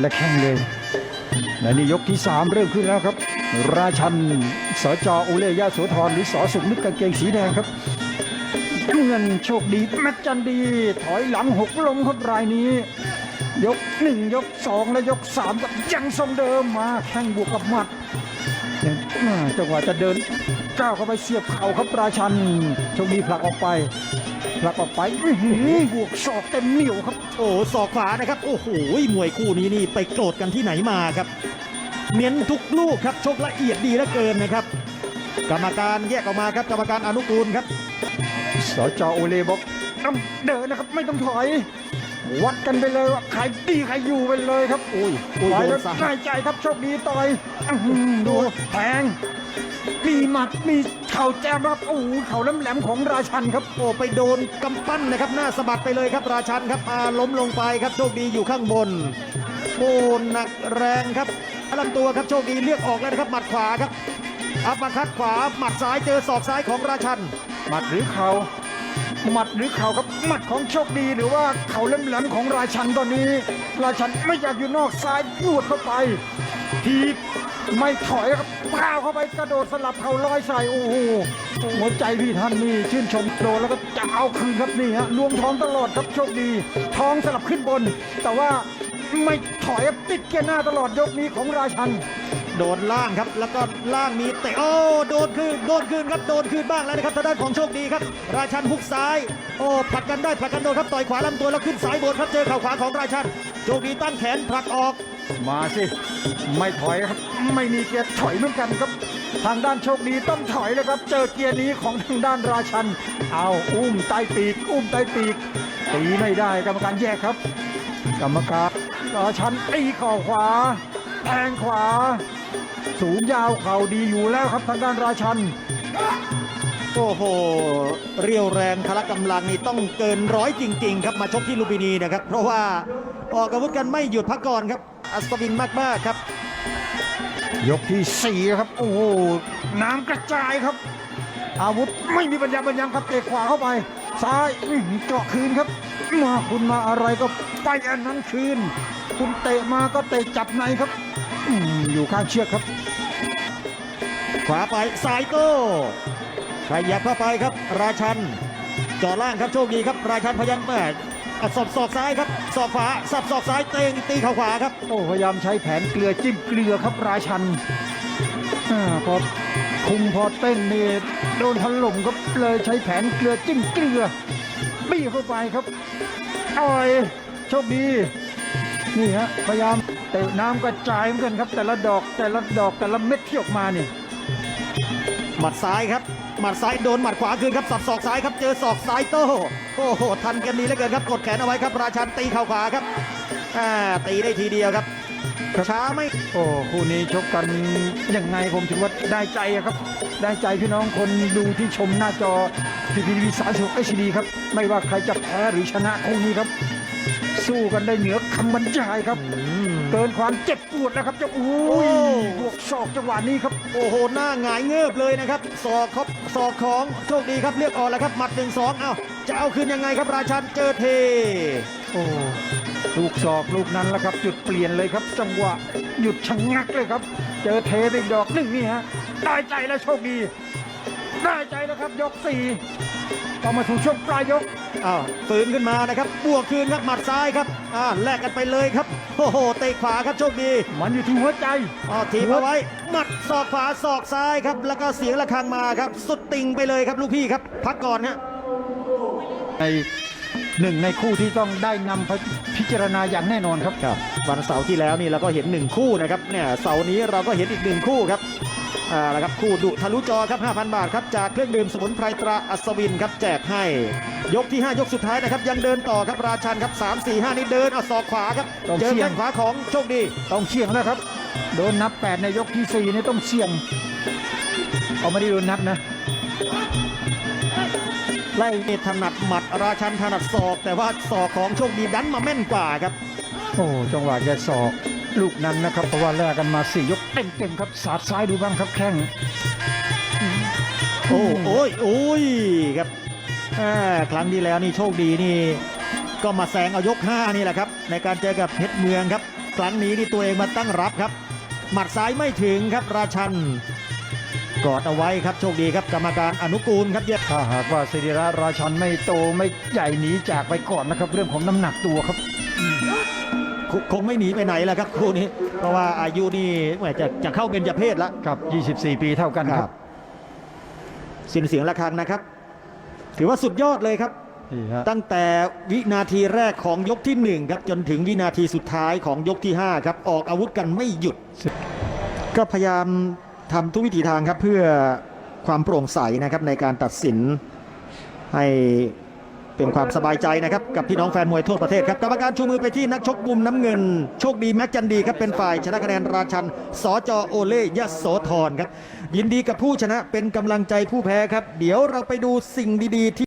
และแข่งเลยและนี่ยกที่สามเริ่มขึ้นแล้วครับ ราชันสจอุเลยาโสธรหรือสอสุขนึกกางเกงสีแดงครับเงินโชคดีแมตจันดี ถอยหลังหกลมครับรายนี้ ยกหนึ่งยกสองและยกสามก็ยังทรงเดิมมาแข่งบวกกับหมัดยังอ่าจังหวะจะเดินก้าวเข้าไปเสียบเข่าครับราชันโชคดีผลักออกไป ผลักออกไปอื้อหือบวกศอกเต็มเหนียวครับ โอ้ศอกขวานะครับ โอ้โหมวยคู่นี้นี่ไปโกรธกันที่ไหนมาครับ เน้นทุกลูกครับชกละเอียดดีเหลือเกินนะครับ กรรมการแยกออกมาครับกรรมการอนุกูลครับ สจโอเลบอกต้องเดินนะครับไม่ต้องถอย วัดกันไปเลยว่าใครดีใครอยู่ไปเลยครับโอ้ยโอ้ยต่อยโดแล้นวซ้ายได้ใจครับโชคดีต่อยอื้อหือดูแทง มีหมัดมีเข่าแจมครับโอ้โหเข่าแหลมๆของราชันครับโอ้ไปโดนกำปั้นนะครับหน้าสะบัดไปเลยครับราชันครับอาล้มลงไปครับโชคดีอยู่ข้างบนโอ้หนักแรงครับลำตัวครับโชคดีเลือกออกแล้วนะครับหมัดขวาครับอัปเปอร์คัดขวาหมัดซ้ายเจอศอกซ้ายของราชันหมัดหรือเข่าหมัดหรือเข่าครับหมัดของโชคดีหรือว่าเข่าแหลมๆของราชันตอนนี้ ราชันไม่อยากอยู่นอกซ้ายปวดเข้าไปทีบ ไม่ถอยครับป้าวเข้าไปกระโดดสลับเข่าลอยใส่โอ้โหหัวใจพี่ท่านนี่ชื่นชมโดนแล้วก็จะเอาคืนครับนี่ฮะลวงท้องตลอดครับโชคดี ท้องสลับขึ้นบน แต่ว่าไม่ถอยครับติดเกียร์หน้าตลอดยกนี้ของราชันโดนล่างครับแล้วก็ล่างมีเตะโอ้โดนคืนโดนคืนครับโดนคืนบ้างแล้วนะครับทางด้านของโชคดีครับ ราชันฮุกซ้ายโอ้ผลักกันได้ผลักกันโดนครับต่อยขวาลำตัวแล้วขึ้นสายบนครับเจอเข่าขวาของราชันโชคดีตั้งแขนผลักออก มาสิไม่ถอยครับไม่มีเกียร์ถอยเหมือนกันครับ ทางด้านโชคดีต้องถอยเลยครับ เจอเกียร์นี้ของทางด้านราชัน เอาอุ้มใต้ปีก อุ้มใต้ปีกตีไม่ได้กรรมการแยกครับ กรรมการราชันตีข่าขวาแทงขวา สูงยาวเข่าดีอยู่แล้วครับทางด้านราชันโอ้โห เรียวแรงพละกำลังนี่ต้องเกินร้อยจริง ๆ ครับมาชกที่ลูมพินีนะครับ เพราะว่าออกอาวุธกันไม่หยุดพักก่อนครับ อัศวินมากๆครับ ยกที่สี่ครับ โอ้โหน้ำกระจายครับ อาวุธไม่มีปัญญาปัญญังครับเตะขวาเข้าไป ซ้ายอื้อหือเจาะคืนครับมาคุณมาอะไรก็ไปอันนั้นคืน คุณเตะมาก็เตะจับในครับอืมอยู่ข้างเชือกครับ ขวาไปสายโต้ขยับเข้าไปครับ ราชันเจ่อล่างครับโชคดีครับ ราชันพยัญแม่ อะสอบศอกซ้ายครับศอกขวาสับศอกซ้ายเตงตีเข่าขวาครับ โอ้พยายามใช้แผนเกลือจิ้มเกลือครับราชันอาพอคุมพอเต้นนี่โดนถล่มก็เลยใช้แผนเกลือจิ้มเกลือบี้เข้าไปครับอ่อยโชคดีนี่ฮะพยายามเตะน้ำกระจายเหมือนกันครับ แต่ละดอกแต่ละดอกแต่ละเม็ดที่ออกมานี่หมัดซ้ายครับ หมัดซ้ายโดนหมัดขวาคืนครับสับศอกซ้ายครับเจอศอกซ้ายโต้โอ้โหทันกันดีเหลือเกินครับกดแขนเอาไว้ครับ ราชันตีเข่าขวาครับอ่าตีได้ทีเดียวครับช้าไม่โอ้คู่นี้ชกกันยังไงผมถือว่าได้ใจอะครับ ได้ใจพี่น้องคนดูที่ชมหน้าจอพีพีวีสามสิบเอชดีครับ ไม่ว่าใครจะแพ้หรือชนะคู่นี้ครับ สู้กันได้เหนือคำบรรยายครับ เกินความเจ็บปวดนะครับเจ้าอุ้ยโอ้บวกศอกจังหวะนี้ครับ โอ้โหหน้าหงายเงือบเลยนะครับศอกครับศอกของโชคดีครับเลือกออกแล้วครับหมัดหนึ่งสองเอ้าจะเอาคืนยังไงครับราชันเจอเทโอ้ลูกศอกลูกนั้นแหละครับ จุดเปลี่ยนเลยครับ จังหวะหยุดชะงักเลยครับ เจอเทไปอีกดอกหนึ่งนี่ฮะได้ใจแล้วโชคดี ได้ใจแล้วครับยกสี่ต้องมาสู่ช่วงปลายยกอ้าวฟื้นขึ้นมานะครับบวกคืนครับหมัดซ้ายครับ อ่าแลกกันไปเลยครับ โอ้โหเตะขวาครับโชคดีมันอยู่ที่หัวใจอ๋อทีบเอาไว้หมัดศอกขวาศอกซ้ายครับ แล้วก็เสียงระฆังมาครับ สุดติงไปเลยครับลูกพี่ครับ พักก่อนฮะในหนึ่งในคู่ที่ต้องได้นำไปพิจารณาอย่างแน่นอนครับครับ วันเสาร์ที่แล้วนี่เราก็เห็นหนึ่งคู่นะครับเนี่ยเสาร์นี้เราก็เห็นอีกหนึ่งคู่ครับ อ่าแล้วครับคู่ดุทะลุจอครับ 5,000 บาทครับจากเครื่องดื่มสมุนไพรตราอัศวินครับแจกให้ ยกที่ 5 ยกสุดท้ายนะครับยังเดินต่อครับราชันครับ 3 4 5 นี่เดินเอาศอกขวาครับต้องเจอเสี่ยง แข้งขวาของโชคดีต้องเสี่ยงแล้วครับ โดนนับแปดในยกที่สี่นี่ต้องเสี่ยง เอาไม่ได้โดนนับนะ ไล่นี่ถนัดหมัดราชันถนัดศอก แต่ว่าศอกของโชคดีดันมาแม่นกว่าครับ โอ้จังหวะแกศอก ลูกนั้นนะครับเพราะว่าแลกกันมาสี่ยกเต็มๆครับสาดซ้ายดูบ้างครับแข้งโอ้โอ้ยโอ้ยครับอ่าครั้งที่แล้วนี่โชคดีนี่ ก็มาแซงเอายก5นี่แหละครับ ในการเจอกับเพชรเมืองครับ ครั้งนี้นี่ตัวเองมาตั้งรับครับ หมัดซ้ายไม่ถึงครับราชันกอดเอาไว้ครับโชคดีครับกรรมการอนุกูลครับเย็บถ้าหากว่าสิริราชราชันไม่โตไม่ใหญ่หนีจากไปก่อนนะครับ เรื่องของน้ำหนักตัวครับ คคงไม่หนีไปไหนแล้วครับคู่นี้ เพราะว่าอายุนี่แหมจะจะเข้าเป็นจเพศแล้ว ครับ 24 ปีเท่ากันครับสิ้นเสียงระฆังนะครับ ถือว่าสุดยอดเลยครับ นี่ฮะตั้งแต่วินาทีแรกของยกที่1ครับจนถึงวินาทีสุดท้ายของยกที่ 5 ครับ ออกอาวุธกันไม่หยุด ก็พยายามทำทุกวิถีทางครับเพื่อความโปร่งใสนะครับในการตัดสินให้ เป็นความสบายใจนะครับกับพี่น้องแฟนมวยทั่วประเทศครับกรรมการชูมือไปที่นักชกมุมน้ำเงิน โชคดีแม็กจันดีครับเป็นฝ่ายชนะคะแนนราชันสจโอเล่ยโสธรครับยินดีกับผู้ชนะเป็นกำลังใจผู้แพ้ครับ เดี๋ยวเราไปดูสิ่งดีๆที่